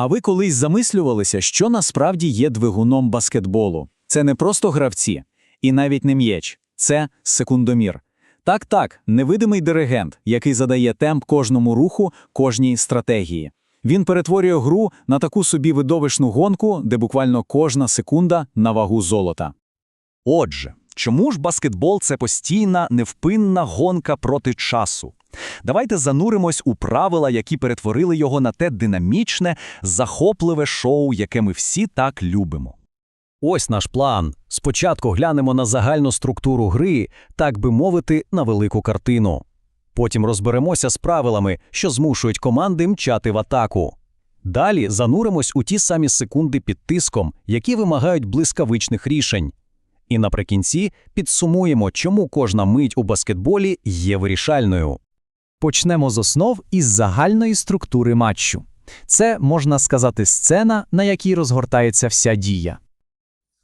А ви колись замислювалися, що насправді є двигуном баскетболу? Це не просто гравці, і навіть не м'яч, це секундомір. Так, так, невидимий диригент, який задає темп кожному руху, кожній стратегії. Він перетворює гру на таку собі видовищну гонку, де буквально кожна секунда на вагу золота. Отже, чому ж баскетбол це постійна, невпинна гонка проти часу? Давайте зануримось у правила, які перетворили його на те динамічне, захопливе шоу, яке ми всі так любимо. Ось наш план. Спочатку глянемо на загальну структуру гри, так би мовити, на велику картину. Потім розберемося з правилами, що змушують команди мчати в атаку. Далі зануримось у ті самі секунди під тиском, які вимагають блискавичних рішень. І наприкінці підсумуємо, чому кожна мить у баскетболі є вирішальною. Почнемо з основ із загальної структури матчу. Це, можна сказати, сцена, на якій розгортається вся дія.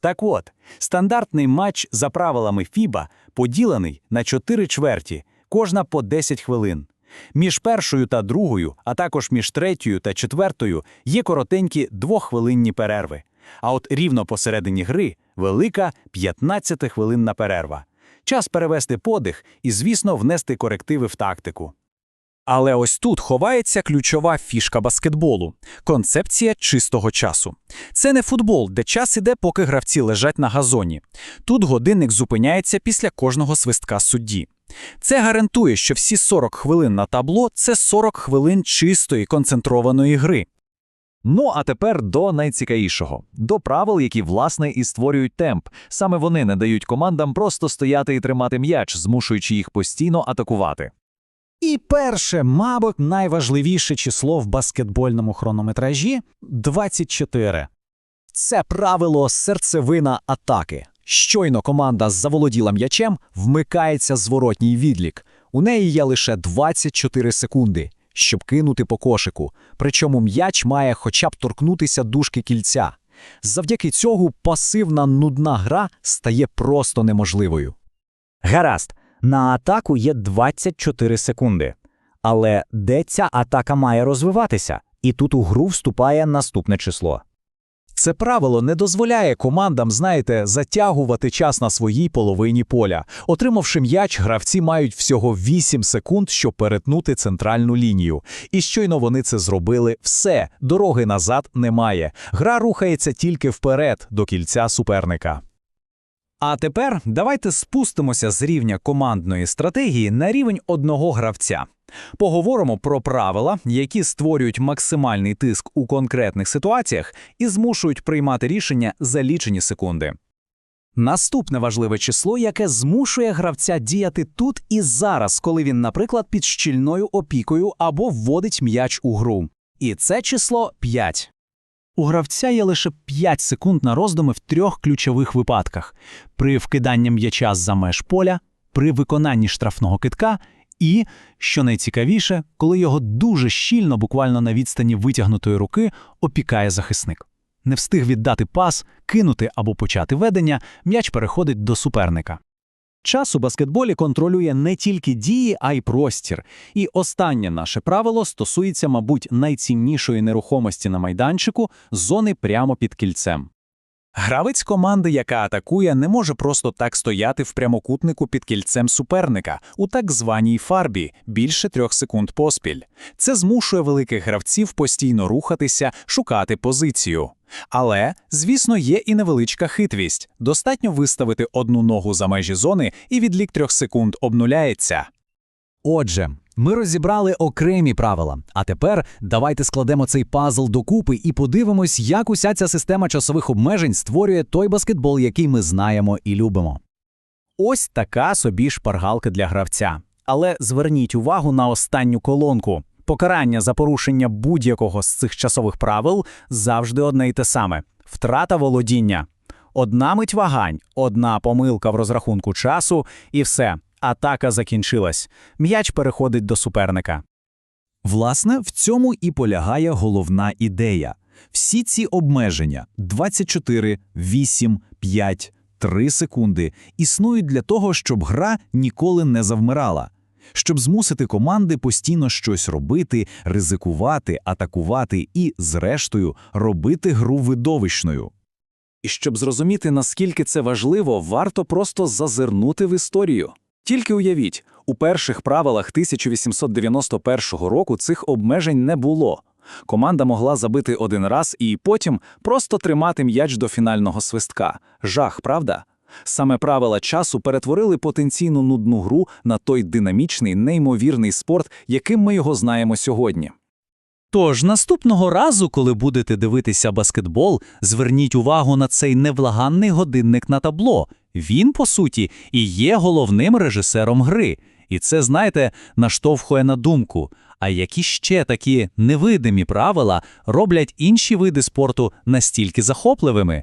Так от, стандартний матч за правилами FIBA поділений на 4 чверті, кожна по 10 хвилин. Між першою та другою, а також між третьою та четвертою є коротенькі двоххвилинні перерви. А от рівно посередині гри велика 15-хвилинна перерва. Час перевести подих і, звісно, внести корективи в тактику. Але ось тут ховається ключова фішка баскетболу концепція чистого часу. Це не футбол, де час іде, поки гравці лежать на газоні. Тут годинник зупиняється після кожного свистка судді. Це гарантує, що всі 40 хвилин на табло це 40 хвилин чистої концентрованої гри. Ну а тепер до найцікавішого до правил, які власне і створюють темп. Саме вони не дають командам просто стояти і тримати м'яч, змушуючи їх постійно атакувати. І перше, мабуть, найважливіше число в баскетбольному хронометражі 24. Це правило серцевина атаки. Щойно команда заволоділа м'ячем, вмикається зворотній відлік. У неї є лише 24 секунди, щоб кинути по кошику. Причому м'яч має хоча б торкнутися дужки кільця. Завдяки цього пасивна нудна гра стає просто неможливою. Гаразд, на атаку є 24 секунди. Але де ця атака має розвиватися? І тут у гру вступає наступне число. Це правило не дозволяє командам, знаєте, затягувати час на своїй половині поля. Отримавши м'яч, гравці мають всього 8 секунд, щоб перетнути центральну лінію. І щойно вони це зробили, все, дороги назад немає. Гра рухається тільки вперед до кільця суперника. А тепер давайте спустимося з рівня командної стратегії на рівень одного гравця. Поговоримо про правила, які створюють максимальний тиск у конкретних ситуаціях і змушують приймати рішення за лічені секунди. Наступне важливе число, яке змушує гравця діяти тут і зараз, коли він, наприклад, під щільною опікою або вводить м'яч у гру. І це число 5. У гравця є лише 5 секунд на роздуми в трьох ключових випадках: при вкиданні м'яча за меж поля, при виконанні штрафного китка і, що найцікавіше, коли його дуже щільно, буквально на відстані витягнутої руки, опікає захисник. Не встиг віддати пас, кинути або почати ведення, м'яч переходить до суперника. Час у баскетболі контролює не тільки дії, а й простір. І останнє наше правило стосується, мабуть, найціннішої нерухомості на майданчику зони прямо під кільцем. Гравець команди, яка атакує, не може просто так стояти в прямокутнику під кільцем суперника у так званій фарбі більше трьох секунд поспіль. Це змушує великих гравців постійно рухатися, шукати позицію. Але, звісно, є і невеличка хитрість. Достатньо виставити одну ногу за межі зони, і відлік трьох секунд обнуляється. Отже, ми розібрали окремі правила. А тепер давайте складемо цей пазл докупи і подивимось, як уся ця система часових обмежень створює той баскетбол, який ми знаємо і любимо. Ось така собі шпаргалка для гравця. Але зверніть увагу на останню колонку. Покарання за порушення будь-якого з цих часових правил завжди одне й те саме втрата володіння. Одна мить вагань, одна помилка в розрахунку часу, і все. Атака закінчилась. М'яч переходить до суперника. Власне, в цьому і полягає головна ідея. Всі ці обмеження 24, 8, 5, 3 секунди існують для того, щоб гра ніколи не завмирала. щоб змусити команди постійно щось робити, ризикувати, атакувати і, зрештою, робити гру видовищною. І щоб зрозуміти, наскільки це важливо, варто просто зазирнути в історію. Тільки уявіть, у перших правилах 1891 року цих обмежень не було. Команда могла забити один раз і потім просто тримати м'яч до фінального свистка. Жах, правда? Саме правила часу перетворили потенційну нудну гру на той динамічний, неймовірний спорт, яким ми його знаємо сьогодні. Тож наступного разу, коли будете дивитися баскетбол, зверніть увагу на цей невлаганний годинник на табло. Він, по суті, і є головним режисером гри. І це, знаєте, наштовхує на думку. А які ще такі невидимі правила роблять інші види спорту настільки захопливими?